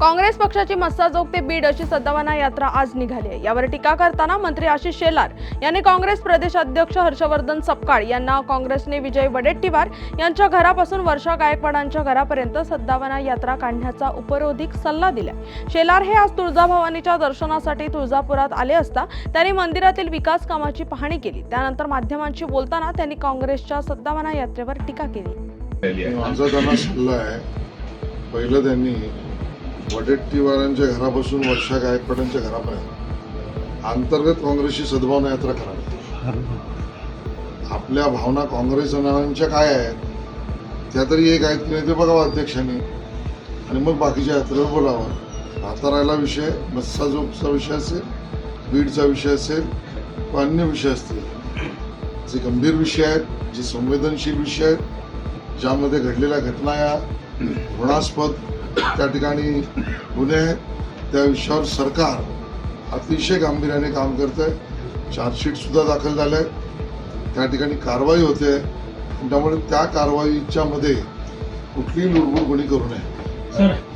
काँग्रेस पक्षाची मस्साजोग ते बीड अशी सद्दावना यात्रा आज निघाली आहे. यावर टीका करताना मंत्री आशिष शेलार यांनी काँग्रेस प्रदेश अध्यक्ष हर्षवर्धन सपकाळ यांना काँग्रेसने विजय वडेट्टीवार यांच्या घरापासून वर्षा गायकवाडांच्या घरापर्यंत सद्दावना यात्रा काढण्याचा उपरोधिक सल्ला दिला शेलार हे आज तुळजाभवानीच्या दर्शनासाठी तुळजापुरात आले असता त्यांनी मंदिरातील विकास कामाची पाहणी केली. त्यानंतर माध्यमांशी बोलताना त्यांनी काँग्रेसच्या सद्दावना यात्रेवर टीका केली. आमचा त्यांना सल्ला आहे. पहिलं त्यांनी वडेट्टीवारांच्या घरापासून वर्षा गायकवाडांच्या घरापर्यंत अंतर्गत काँग्रेसची सद्भावना यात्रा करावी. आपल्या भावना काँग्रेस काँग्रेसनांच्या काय आहेत त्या तरी एक आहेत की नाही ते बघावं अध्यक्षांनी. आणि मग बाकीच्या यात्रेवर बोलावं. आता राहिला विषय मस्साजोगचा विषय असेल बीडचा विषय असेल व अन्य विषय असतील. जे गंभीर विषय आहेत जे संवेदनशील विषय आहेत ज्यामध्ये घडलेल्या घटना या घृणास्पद त्या ठिकाणी गुन्हे त्या विषयावर सरकार अतिशय गांभीर्याने काम करतं आहे चार्जशीटसुद्धा दाखल झालं आहे त्या ठिकाणी कारवाई होते. त्यामुळे त्या कारवाईच्यामध्ये कुठलीही लुडबुड कोणी करू नये. सर